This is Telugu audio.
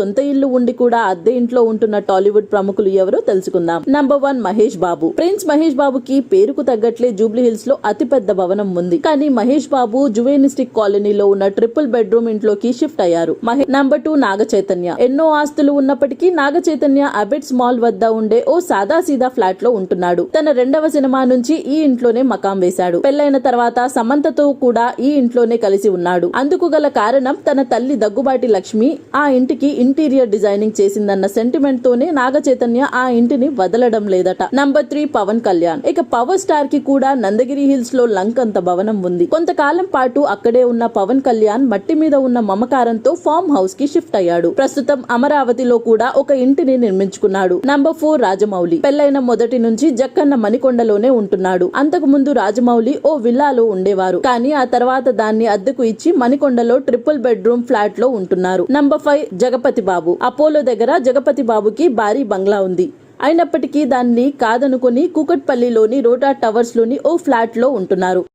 సొంత ఇల్లు ఉండి కూడా అద్దె ఇంట్లో ఉంటున్న టాలీవుడ్ ప్రముఖులు ఎవరో తెలుసుకుందాం. Number one Mahesh Babu. Prince Mahesh బాబుకి పేరుకు తగ్గట్లే జూబ్లీ హిల్స్లో అతి పెద్ద భవనం ఉంది. కానీ మహేష్ బాబు జువేనిస్టిక్ కాలనీలో ఉన్న ట్రిపుల్ బెడ్రూమ్ ఇంట్లోకి షిఫ్ట్ అయ్యారు. Number two Naga Chaitanya. ఎన్నో ఆస్తులు ఉన్నప్పటికీ నాగ చైతన్య అబెట్స్ మాల్ వద్ద ఉండే ఓ సాదా సీదా ఫ్లాట్లో ఉంటున్నాడు. తన రెండవ సినిమా నుంచి ఈ ఇంట్లోనే మకాం వేశాడు. పెళ్ళైన తర్వాత సమంతతో కూడా ఈ ఇంట్లోనే కలిసి ఉన్నాడు. అందుకు గల కారణం తన తల్లి దగ్గుబాటి లక్ష్మి ఆ ఇంటికి ఇంటీరియర్ డిజైనింగ్ చేసిందన్న సెంటిమెంట్ తోనే నాగ చైతన్య ఆ ఇంటిని వదలడం లేదట. Number three Pawan Kalyan. ఇక పవర్ స్టార్కి కూడా నందగిరి హిల్స్లో లంకంత అంత భవనం ఉంది. కొంతకాలం పాటు అక్కడే ఉన్న పవన్ కళ్యాణ్ మట్టి మీద ఉన్న మమకారంతో ఫామ్ హౌస్కి షిఫ్ట్ అయ్యాడు. ప్రస్తుతం అమరావతిలో కూడా ఒక ఇంటిని నిర్మించుకున్నాడు. Number four Rajamouli. పెళ్ళైన మొదటి నుంచి జక్కన్న మణికొండలోనే ఉంటున్నాడు. అంతకు ముందు రాజమౌళి ఓ విల్లాలో ఉండేవారు. కానీ ఆ తర్వాత దాన్ని అద్దెకు ఇచ్చి మణికొండలో ట్రిపుల్ బెడ్రూమ్ ఫ్లాట్లో ఉంటున్నారు. Number five Jagapathi Babu. Apollo దగ్గర జగపతి బాబుకి భారీ బంగ్లా ఉంది. అయినప్పటికీ దాన్ని కాదనుకొని కూకట్పల్లిలోని రోటా టవర్స్లోని ఓ ఫ్లాట్లో ఉంటున్నారు.